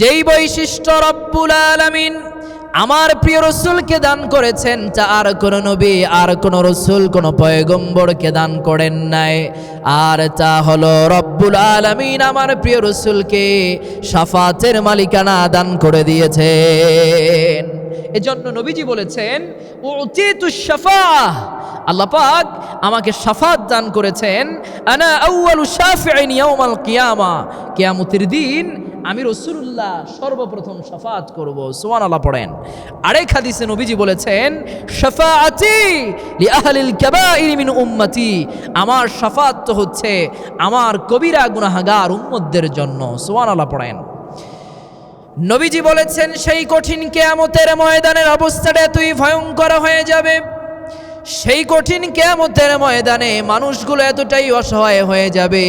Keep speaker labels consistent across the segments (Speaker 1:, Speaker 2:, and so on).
Speaker 1: যেই বৈশিষ্ট্য রব্বুল আলামিন আমার প্রিয় রসুলকে দান করেছেন, তা আর কোনো নবী, আর কোন রসুল, কোন পয়গম্বরকে দান করেন নাই। আর তা হলো রব্বুল আলামিন আমার প্রিয় রসুলকে সাফাতের মালিকানা দান করে দিয়েছেন। এজন্য নবীজি বলেছেন আল্লাহ পাক আমাকে শাফাত দান করেছেন, আনা আউয়ালু শাফিঈন ইয়াউমাল কিয়ামা। কিয়ামতের দিন আমি রসুল্লাহ সর্বপ্রথম শাফাত করব। সোয়ান আল্লাহ পড়েন। আরেক হাদিসে নবীজি বলেছেন মিন উম্মতি। আমার শাফাত তো হচ্ছে আমার কবিরা গুনাহগার উম্মতদের জন্য। সুবহান আল্লাহ পড়েন। নবীজি বলেছেন, সেই কঠিন কেয়ামতের ময়দানের অবস্থাটা এতই ভয়ঙ্কর হয়ে যাবে। সেই কঠিন কেয়ামতের ময়দানে মানুষগুলো এতটাই অসহায় হয়ে যাবে।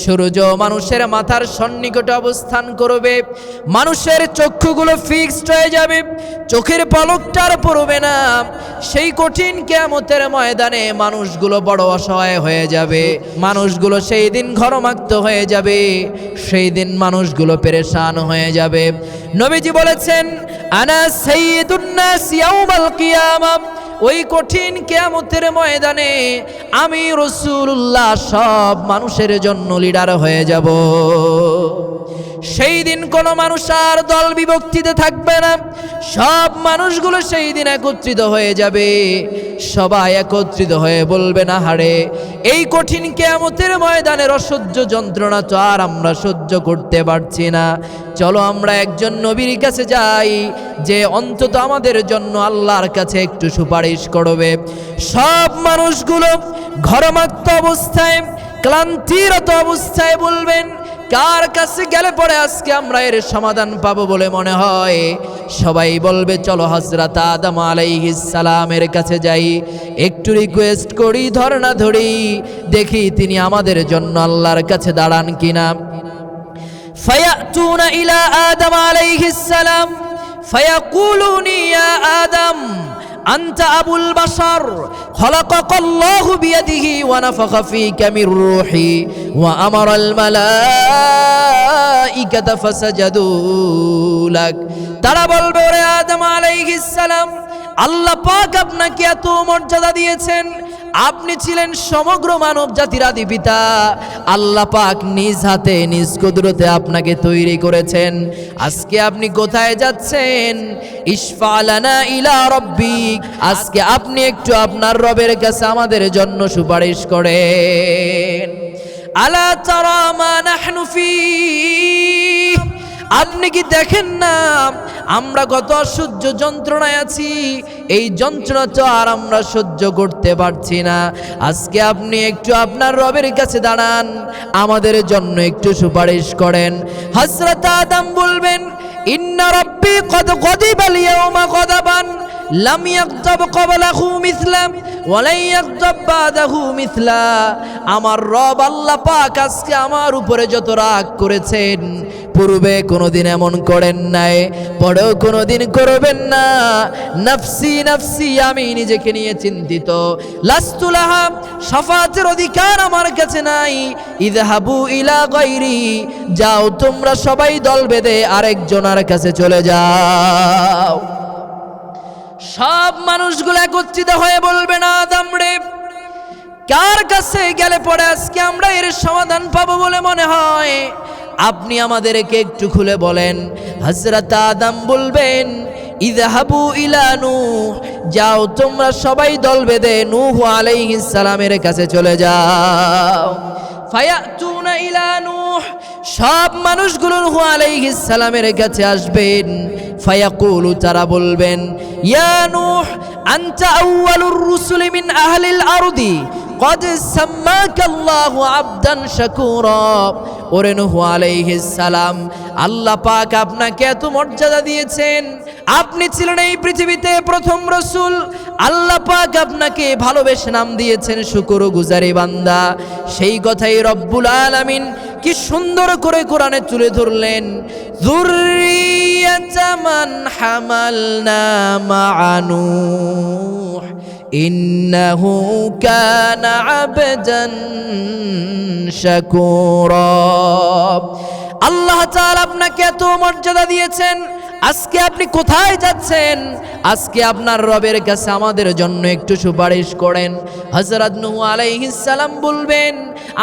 Speaker 1: সূর্য মানুষের মাথার সন্নিকটে অবস্থান করবে। মানুষের চক্ষুগুলো ফিক্সড হয়ে যাবে। চোখের পলকটার পড়বে না। সেই কঠিন কেয়ামতের ময়দানে মানুষগুলো বড় অসহায় হয়ে যাবে। মানুষগুলো সেই দিন ঘরমাক্ত হয়ে যাবে। সেই দিন মানুষগুলো পেরেশান হয়ে যাবে। নবীজি বলেছেন, আনা সাইয়্যিদুন নাস ইয়াউমাল কিয়ামা। ওই কঠিন কেয়ামতের ময়দানে আমি রসুল্লাহ সব মানুষের জন্য লিডার হয়ে যাব। সেই দিন কোনো মানুষ আর দল বিভক্তিতে থাকবে না। সব মানুষগুলো সেই দিন একত্রিত হয়ে যাবে। সবাই একত্রিত হয়ে বলবে, না হারে এই কঠিন কেয়ামতের ময়দানের অসহ্য যন্ত্রণা তো আর আমরা সহ্য করতে পারছি না। চলো আমরা একজন নবীর কাছে যাই, যে অন্তত আমাদের জন্য আল্লাহর কাছে একটু সুপারিশ সুপারিশ করবে। সব মানুষগুলো ঘরমাক্ত অবস্থায়, ক্লান্তিরত অবস্থায় বলবেন, কার কাছে গেলে পরে আজকে আমরা এর সমাধান পাবো বলে মনে হয়? সবাই বলবে, চলো হজরত আদম সালামের কাছে যাই। একটু রিকোয়েস্ট করি, ধরনা ধরি, দেখি তিনি আমাদের জন্য আল্লাহর কাছে দাঁড়ান কিনা। ফয়াতুনা ইলা আদম আলাইহিস সালাম, ফয়াকুলুনি ইয়া আদম আনতা আবুল বাসার খলাকাকাল্লাহু বিয়াদিহি ওয়া নাফাখা ফীকা মির রূহি ওয়া আমারাল মালাঈকাতা ফাসাজাদু লাক। তারা বলবে, ওরে আদম আলাইহিস সালাম, আল্লাহ পাক আপনাকে এত মর্যাদা দিয়েছেন আপনি ছিলেন সমগ্র মানব জাতির আদি পিতা। আল্লাহ পাক নিজ হাতে, নিজ কুদরতে আপনাকে তৈরি করেছেন। আজকে আপনি কোথায় যাচ্ছেন? ইসফালানা ইলা রব্বিক। আজকে আপনি একটু আপনার রবের কাছে আমাদের জন্য সুপারিশ করেন। আলা তারা মা নাহনু ফীহ আপনি কি দেখেন না? আমরা কত অসহ্য যন্ত্রণায় আছি। এই যন্ত্রণা তো আর আমরা সহ্য করতে পারছি না। আজকে আপনি একটু আপনার রবের কাছে দাঁড়ান। আমাদের জন্য একটু সুপারিশ করেন। হজরত আদম বলবেন, ইন্না রব্বি কদ ইয়াউমা। গদাবান লাম ইয়াকতাব ক্বাবলাহু মিসলাম ওয়ালাই ইয়াকতাব বাদাহু মিসলা আমার রব আল্লাহ পাক আজকে আমার উপরে যত রাগ করেছেন, পূর্বে কোনোদিন এমন করেন নাই, পরেও কোনোদিন করবেন না। নফসি নফসি, আমি নিজেকে নিয়ে চিন্তিত। লাস্তুলাহা সাফাতের অধিকার আমার কাছে নাই। ইদহাবু ইলা গায়রি, যাও তোমরা সবাই দল বেঁধে আরেকজনের কাছে চলে যাও। সব মানুষগুলো একত্রিত হয়ে বলবে, না আদম রে। কার কাছে গেলে পরে আজকে আমরা এর সমাধান পাবো বলে মনে হয়? আপনি আমাদেরকে একটু খুলে বলেন। হজরত আদম বলবেন ইদহাবু ইলা নূহ, যাও তোমরা সবাই দল বেঁধে নূহ আলাইহিস সালামের কাছে চলে যাও। ফায়াতুনা ইলা নূহ সব মানুষগুলো আলাইহিস সালামের কাছে আসবেন। ফায়াকুলু, তারা বলবেন, ইয়া নূহ, আনতা আউয়ালুর রুসুলি মিন আহলিল আরদি। قد سماك الله عبدا شكورا ওরে নূহ আলাইহিস সালাম আল্লাহ পাক আপনাকে এত মর্যাদা দিয়েছেন আপনি ছিলেন এই পৃথিবীতে প্রথম রসুল আল্লাহ পাক আপনাকে ভালোবেসে নাম দিয়েছেন শুকুর গুজারি বান্দা সেই কথাই রব্বুল আলামিন কি সুন্দর করে কোরআনে তুলে ধরলেন যুররিয়াতামান হামালনা মা নূহ إنه كان عبدا شكورا আল্লাহ তাআলা আপনাকে এত মর্যাদা দিয়েছেন আজকে আপনি কোথায় যাচ্ছেন আজকে আপনার রবের কাছে আমাদের জন্য একটু সুপারিশ করেন হযরত নূহ আলাইহিস সালাম বলবেন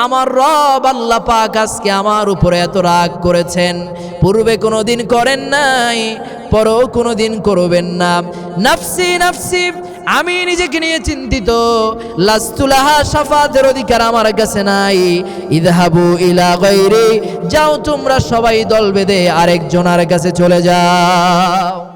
Speaker 1: আমার রব আল্লাহ পাক আজকে আমার উপরে এত রাগ করেছেন পূর্বে কোনোদিন করেন নাই পরও কোনোদিন করবেন না নাফসি নাফসি আমি নিজেকে নিয়ে চিন্তিত। লাস্তুলাহা সাফাতের অধিকার আমার কাছে নাই। ইদহাবু ইলা গায়রি, যাও তোমরা সবাই দল বেঁধে আরেকজনের কাছে চলে যাও।